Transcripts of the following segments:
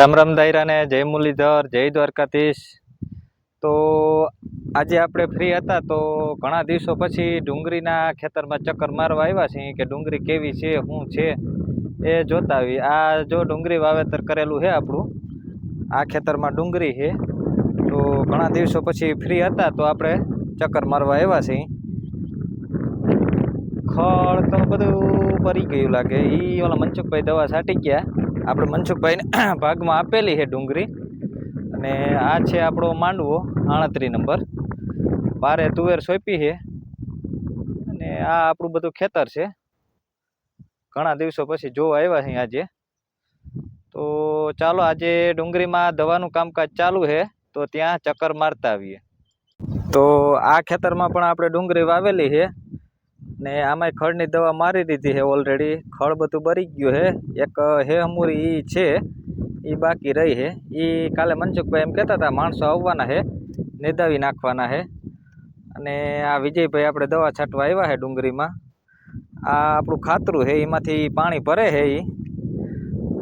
રામ રામ દાયરાને જય મુરલીધર, જય દ્વારકાધીશ. તો આજે આપણે ફ્રી હતા તો ઘણા દિવસો પછી ડુંગળીના ખેતરમાં ચક્કર મારવા આવ્યા છીએ કે ડુંગળી કેવી છે, શું છે એ જોતા આવી. આ જો ડુંગળી વાવેતર કરેલું છે આપણું, આ ખેતરમાં ડુંગળી છે. તો ઘણા દિવસો પછી ફ્રી હતા તો આપણે ચક્કર મારવા આવ્યા છીએ. ખળ તો બધું પરી ગયું લાગે. એ ઓલા મનસુખભાઈ દવા છાંટી ગયા. આપણે મનસુખભાઈને ભાગમાં આપેલી છે ડુંગળી અને આ છે આપણો માંડવો, આણત્રી નંબર. બારે તુવેર સોંપી છે. અને આ આપણું બધું ખેતર છે. ઘણા દિવસો પછી જોવા આવ્યા છીએ આજે. તો ચાલો આજે ડુંગળીમાં દવાનું કામકાજ ચાલુ છે. તો ત્યાં ચક્કર મારતા આવીએ. તો આ ખેતરમાં પણ આપણે ડુંગળી વાવેલી છે. ને આમાંય ખડની દવા મારી દીધી છે ઓલરેડી ખડ બધું બરી ગયું છે. એક હે અમૂરી એ છે. એ બાકી રહી છે. એ કાલે મનસુખભાઈ એમ કહેતા હતા, માણસો આવવાના છે, નિદાવી નાખવાના છે. અને આ વિજયભાઈ આપણે દવા છાંટવા આવ્યા છે ડુંગળીમાં. આ આપણું ખાતરું છે, એમાંથી પાણી ભરે છે એ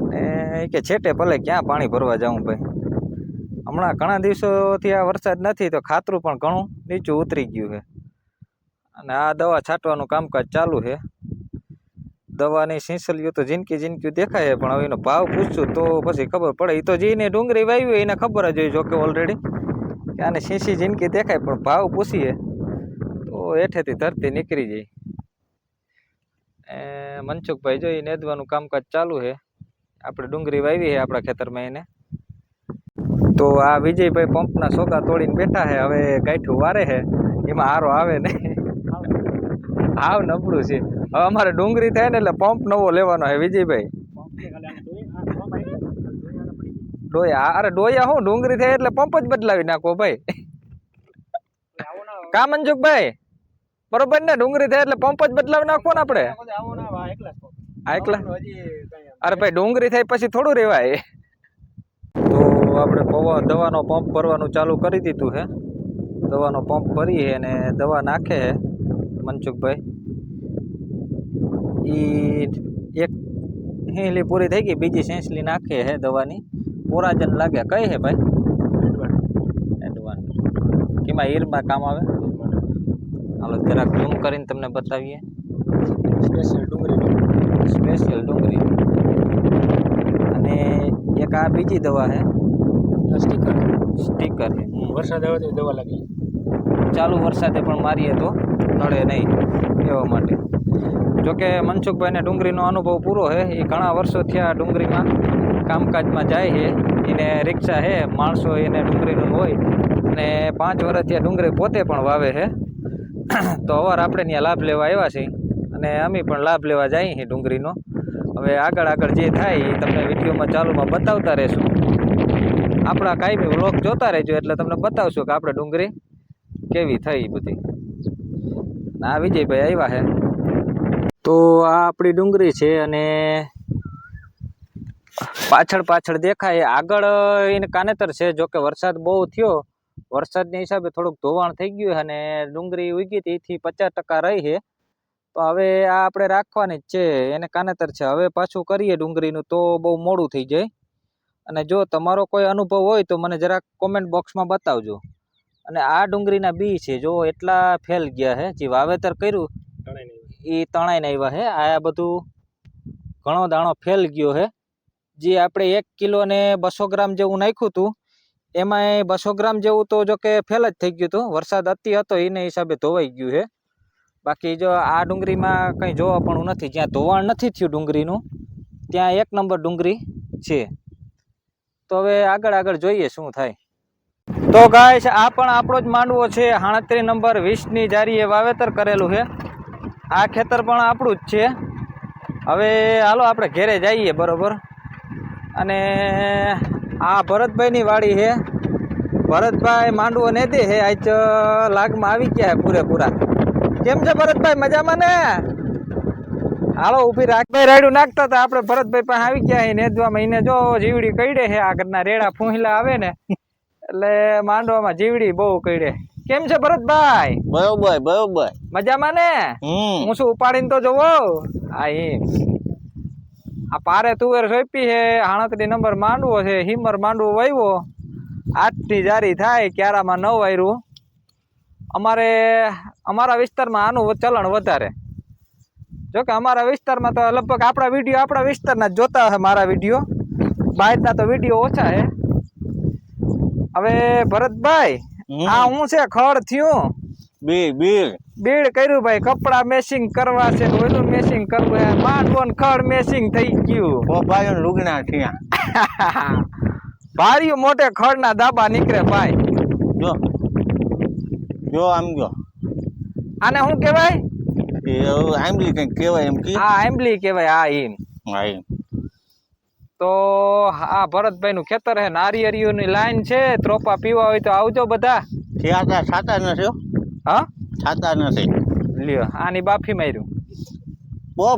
ને એ કે છેટે ભલે ક્યાં પાણી ભરવા જાઉં ભાઈ. હમણાં ઘણા દિવસોથી આ વરસાદ નથી, તો ખાતરું પણ ઘણું નીચું ઉતરી ગયું છે. અને આ દવા છાંટવાનું કામકાજ ચાલુ છે. દવાની સિંસલીઓ તો જિંદકી જિંદકી દેખાય પણ હવે એનો ભાવ પૂછશું તો પછી ખબર પડે. એ તો જેને ડુંગળી વાવી એને ખબર જ હોય જોકે ઓલરેડી કે આને સિંસી જીનકી દેખાય, પણ ભાવ પૂછીએ તો હેઠેથી ધરતી નીકળી જાય. એ મનસુખભાઈ જો એ નેદવાનું કામકાજ ચાલુ છે. આપણે ડુંગળી વાવી છે આપણા ખેતરમાં એને. તો આ વિજયભાઈ પંપના સોગા તોડીને બેઠા છે, હવે ગાંઠું વારે છે. એમાં હારો આવે નહીં. હાવ નબળું છે. હવે અમારે ડુંગળી થાય ને એટલે પંપ નવો લેવાનો છે, વિજયભાઈ. ડોયા, અરે ડોયા હું? ડુંગળી થાય એટલે પંપ જ બદલાવી નાખો ભાઈ. કા મનસુખભાઈ બરોબર ને? ડુંગળી થાય એટલે પંપ જ બદલાવી નાખો ને આપણે. અરે ભાઈ, ડુંગળી થાય પછી થોડું રેવાય. તો આપણે પવા, દવાનો પંપ ભરવાનું ચાલુ કરી દીધું હે દવાનો પંપ ભરી છે અને દવા નાખે મનસુખભાઈ. ઈ એક હેલી પૂરી થઈ ગઈ બીજી સેન્સલી નાખે છે દવાની. પોરાજન લાગે કઈ છે ભાઈ? એડવાન્સ કેમાં હીરમાં કામ આવે? હાલો જરાક ઝૂમ કરીને તમને બતાવીએ. સ્પેશિયલ ડુંગળી સ્પેશિયલ ડુંગળી. અને એક આ બીજી દવા છે સ્ટીકર સ્ટીકર વરસાદ આવે તો દવા લાગી. ચાલુ વરસાદે પણ મારીએ તો. નડે નહીં એવા માટે. જોકે મનસુખભાઈને ડુંગળીનો અનુભવ પૂરો છે એ ઘણા વર્ષો થયા ડુંગળીમાં કામકાજમાં જાય છે, એને રિક્ષા છે માણસો એને ડુંગળીનું હોય, અને પાંચ વર્ષથી ડુંગળી પોતે પણ વાવે છે તો અવાર આપણે ત્યાં લાભ લેવા આવ્યા છીએ, અને અમે પણ લાભ લેવા જઈએ છીએ ડુંગળીનો. હવે આગળ આગળ જે થાય એ તમને વિડીયોમાં ચાલુમાં બતાવતા રહેશું. આપણા કાયમી વ્લોગ જોતા રહેજો એટલે તમને બતાવશું કે આપણે ડુંગળી કેવી થઈ બધી. આ વિજયભાઈ આવ્યા છે તો આ આપણી ડુંગળી છે અને પાછળ પાછળ દેખાય. આગળ એને કાનેતર છે, જો કે વરસાદ બહુ થયો. વરસાદની હિસાબે થોડુંક ધોવાણ થઈ ગયું અને ડુંગળી ઉગી હતી. એથી પચાસ ટકા રહી છે. તો હવે આ આપણે રાખવાની જ છે. એને કાનેતર છે. હવે પાછું કરીએ ડુંગળીનું તો બહુ મોડું થઈ જાય. અને જો તમારો કોઈ અનુભવ હોય તો મને જરાક કોમેન્ટ બોક્સમાં બતાવજો. અને આ ડુંગળીના બી છે. જો એટલા ફેલ ગયા છે જે વાવેતર કર્યું એ તણાઈને આવ્યા. છે આ બધું ઘણો દાણો ફેલ ગયો છે જે આપણે એક કિલો ને બસો ગ્રામ જેવું નાખ્યું હતું એમાંય બસો ગ્રામ જેવું તો જો કે ફેલ જ થઈ ગયું હતું. વરસાદ અતિ હતો એને હિસાબે ધોવાઈ ગયું છે બાકી જો આ ડુંગળીમાં કંઈ જોવા પણ નથી. જ્યાં ધોવાણ નથી થયું ડુંગળીનું ત્યાં એક નંબર ડુંગળી છે. તો હવે આગળ આગળ જોઈએ શું થાય. તો ગાય આ પણ આપણો જ માંડવો છે. હાણત્રી નંબર વીસની જારીએ વાવેતર કરેલું છે. આ ખેતર પણ આપણું જ છે. હવે હાલો આપણે ઘેરે જઈએ, બરોબર? અને આ ભરતભાઈની વાડી છે. ભરતભાઈ માંડવો ને દે છે. આજ લાગમાં આવી ગયા છે પૂરેપૂરા. કેમ છે ભરતભાઈ, મજામાં ને? હાલો, ઊભી રાખભાઈ રાયડું નાખતા હતા. આપણે ભરતભાઈ પાસે આવી ગયા છે નેદવામાં. એને જો જીવડી કઈડે છે. આગળના રેડા ફૂંહલા આવે ને એટલે માંડવામાં જીવડી બહુ કઈડે કેમ છે ભરતભાઈ? બરોબર બરોબર. મજામાં ને? હું શું ઉપાડીને તો જોવો આ હિમ આ પારે તુવેર સોંપી છે આણત્રી નંબર માંડવો છે હિમર માંડવો વાવ્યો આજથી જારી થાય ક્યારામાં ન વાયરું. અમારે અમારા વિસ્તારમાં આનું ચલણ વધારે. જો કે અમારા વિસ્તારમાં તો લગભગ આપણા વીડિયો આપણા વિસ્તારના જ જોતા હશે મારા વીડિયો. બહારના તો વીડિયો ઓછા છે. હવે ભરતભાઈ આ હું છે ખડ થયું? બી બીડ બીડ કર્યું ભાઈ કપડા મેસિંગ કરવા છે ઓલું મેસિંગ કરવું છે. માંડવો ને ખડ મેસિંગ થઈ ગયું. પોપાયો લુગણા થયા. ભાર્યું મોટે ખડના દાબા નીકળે ભાઈ. જો જો આમ જો. આને શું કહેવાય? આંબલી કંઈક કહેવાય એમ કે? હા આંબલી કહેવાય આ ઈમ હા એમ તો આ ભરતભાઈ નું ખેતર છે નારિયેળીઓ ની લાઈન છે ત્રોપા પીવા હોય તો આવજો બધા. થયા તા છાતા નથી. હા? છાતા નથી. લ્યો આની બાફી માર્યું. બહુ